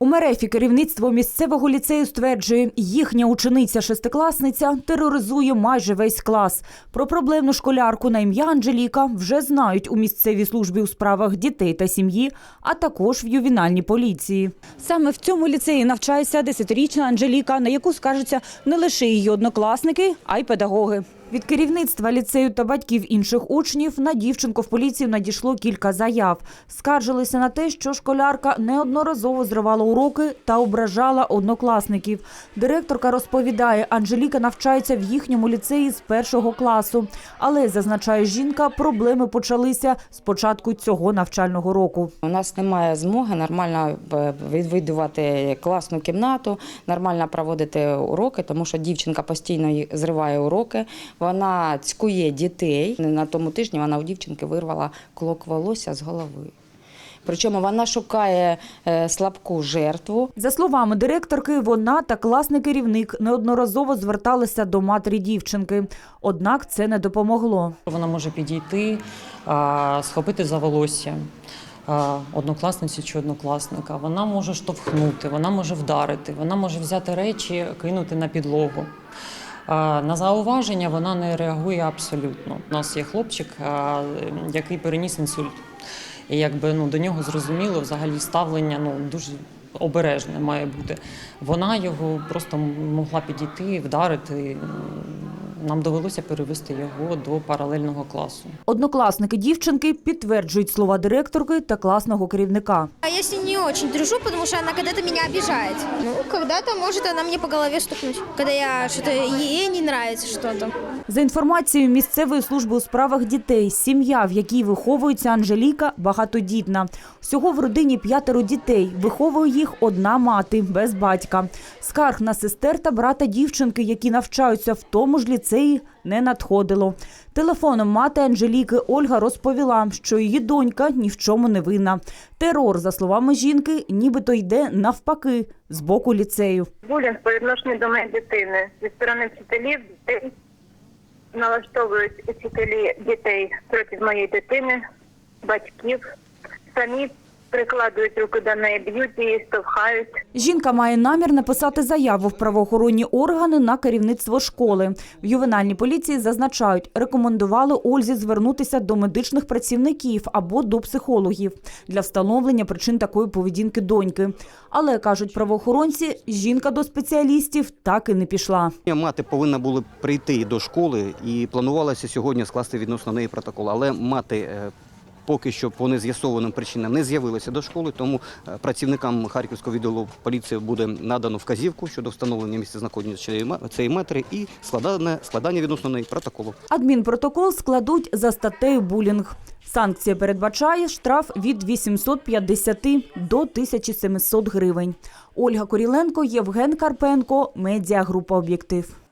У Мерефі керівництво місцевого ліцею стверджує, їхня учениця-шестикласниця тероризує майже весь клас. Про проблемну школярку на ім'я Анжеліка вже знають у місцевій службі у справах дітей та сім'ї, а також в ювінальній поліції. Саме в цьому ліцеї навчається десятирічна Анжеліка, на яку скаржаться не лише її однокласники, а й педагоги. Від керівництва ліцею та батьків інших учнів на дівчинку в поліцію надійшло кілька заяв. Скаржилися на те, що школярка неодноразово зривала уроки та ображала однокласників. Директорка розповідає, Анжеліка навчається в їхньому ліцеї з першого класу. Але, зазначає жінка, проблеми почалися з початку цього навчального року. У нас немає змоги нормально е, відвідувати класну кімнату, нормально проводити уроки, тому що дівчинка постійно зриває уроки. Вона цькує дітей. На тому тижні вона у дівчинки вирвала клок волосся з голови. Причому вона шукає е, слабку жертву. За словами директорки, вона та класний керівник неодноразово зверталися до матері дівчинки. Однак це не допомогло. Вона може підійти, схопити за волосся однокласниці чи однокласника. Вона може штовхнути, вона може вдарити, вона може взяти речі, кинути на підлогу. На зауваження вона не реагує абсолютно. У нас є хлопчик, який переніс інсульт. І якби ну, до нього зрозуміло взагалі ставлення ну, дуже обережне має бути. Вона його просто могла підійти, вдарити. Нам довелося перевести його до паралельного класу. Однокласники дівчинки підтверджують слова директорки та класного керівника. А я с ней не очень дружу, потому что она когда-то меня обижает. Ну, когда-то может она мне по голове стукнуть, когда я что-то ей не нравится что-то. За інформацією місцевої служби у справах дітей, сім'я, в якій виховується Анжеліка, багатодітна. Всього в родині п'ятеро дітей. Виховує їх одна мати без батька. Скарг на сестер та брата дівчинки, які навчаються в тому ж ліцеї, не надходило. Телефоном мати Анжеліки Ольга розповіла, що її донька ні в чому не винна. Терор, за словами жінки, нібито йде навпаки з боку ліцею. Булінг по відношенню до моєї дитини зі сторони вчителів дітей налаштовують учителі дітей проти моєї дитини, батьків, самі прикладують руки до неї, б'ють її, штовхають. Жінка має намір написати заяву в правоохоронні органи на керівництво школи. В ювенальній поліції зазначають, рекомендували Ользі звернутися до медичних працівників або до психологів для встановлення причин такої поведінки доньки. Але кажуть правоохоронці, жінка до спеціалістів так і не пішла. Мати повинна була прийти до школи і планувалося сьогодні скласти відносно неї протокол. Але мати е, поки що по нез'ясованим причинам не з'явилася до школи, тому е, працівникам Харківського відділу поліції буде надано вказівку щодо встановлення місця знаходження цієї матері і складання, складання відносно неї протоколу. Адмінпротокол складуть за статтею булінг. Санкція передбачає штраф від 850 до 1700 гривень. Ольга Коріленко, Євген Карпенко, медіагрупа «Об'єктив».